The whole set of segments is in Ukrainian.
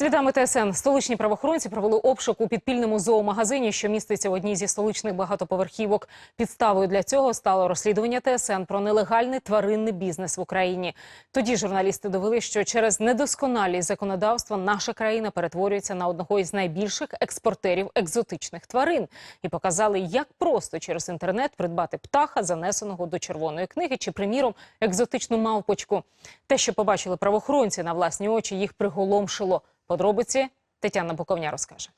Слідами ТСН столичні правоохоронці провели обшук у підпільному зоомагазині, що міститься в одній зі столичних багатоповерхівок. Підставою для цього стало розслідування ТСН про нелегальний тваринний бізнес в Україні. Тоді журналісти довели, що через недосконалість законодавства наша країна перетворюється на одного із найбільших експортерів екзотичних тварин і показали, як просто через інтернет придбати птаха, занесеного до червоної книги, чи, приміром, екзотичну мавпочку. Те, що побачили правоохоронці на власні очі, їх приголомшило. Подробиці Тетяна Буковня розкаже.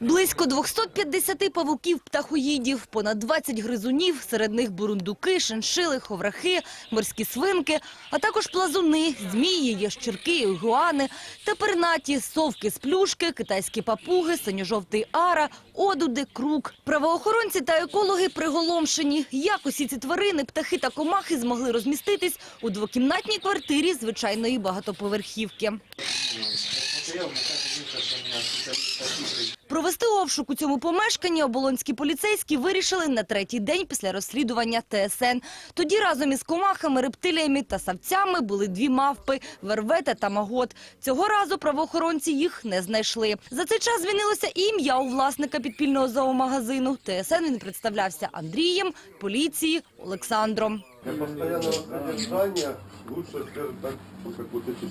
Близько 250 павуків птахоїдів, понад 20 гризунів, серед них бурундуки, шиншили, ховрахи, морські свинки, а також плазуни, змії, ящірки, ігуани та пернаті, совки з плюшки, китайські папуги, синьо-жовтий ара, одуди, крук. Правоохоронці та екологи приголомшені. Як усі ці тварини, птахи та комахи змогли розміститись у двокімнатній квартирі звичайної багатоповерхівки. Провести обшук у цьому помешканні оболонські поліцейські вирішили на третій день після розслідування ТСН. Тоді разом із комахами, рептиліями та савцями були дві мавпи – вервета та магот. Цього разу правоохоронці їх не знайшли. За цей час змінилося і ім'я у власника підпільного зоомагазину. ТСН він представлявся Андрієм, поліції – Олександром. Для постоянного содержания лучше, скажем так, ну, какую-то число.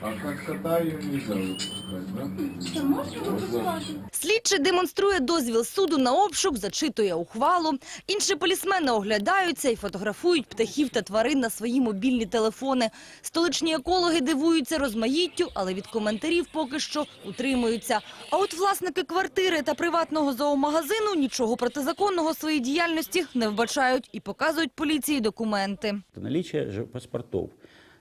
А как кота ее нельзя выпускать, да? Слідчий демонструє дозвіл суду на обшук, зачитує ухвалу. Інші полісмени оглядаються і фотографують птахів та тварин на свої мобільні телефони. Столичні екологи дивуються розмаїттю, але від коментарів поки що утримуються. А от власники квартири та приватного зоомагазину нічого протизаконного в своїй діяльності не вбачають і показують поліції документи Наличие жи- паспортов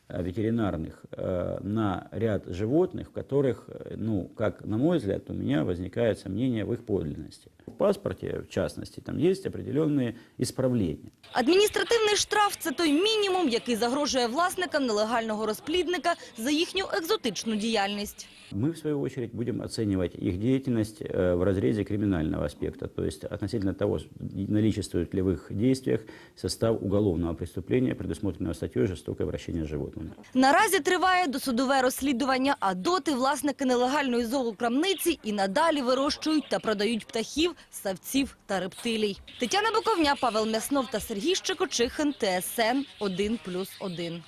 э, ветеринарных э, на ряд животных, в которых, э, ну, как на мой взгляд, у меня возникает сомнение в их подлинности. В паспорте, в частности, там есть определенные исправления. Адміністративний штраф – це той мінімум, який загрожує власникам нелегального розплідника за їхню екзотичну діяльність. Мы, в свою очередь, будем оценивать их деятельность э, в разрезе криминального аспекта, то есть относительно того, с- наличествует ли в их действиях состав уголовного преступления, предусмотренного статьей «Жестокое обращение с животными». Наразі триває досудове розслідування, а доти власники нелегальної зоокрамниці і надалі вирощують та продають птахів, савців та рептилій. Тетяна Буковня, Павел Мяснов та Сергій Щекочихин, ТСН 1+,1.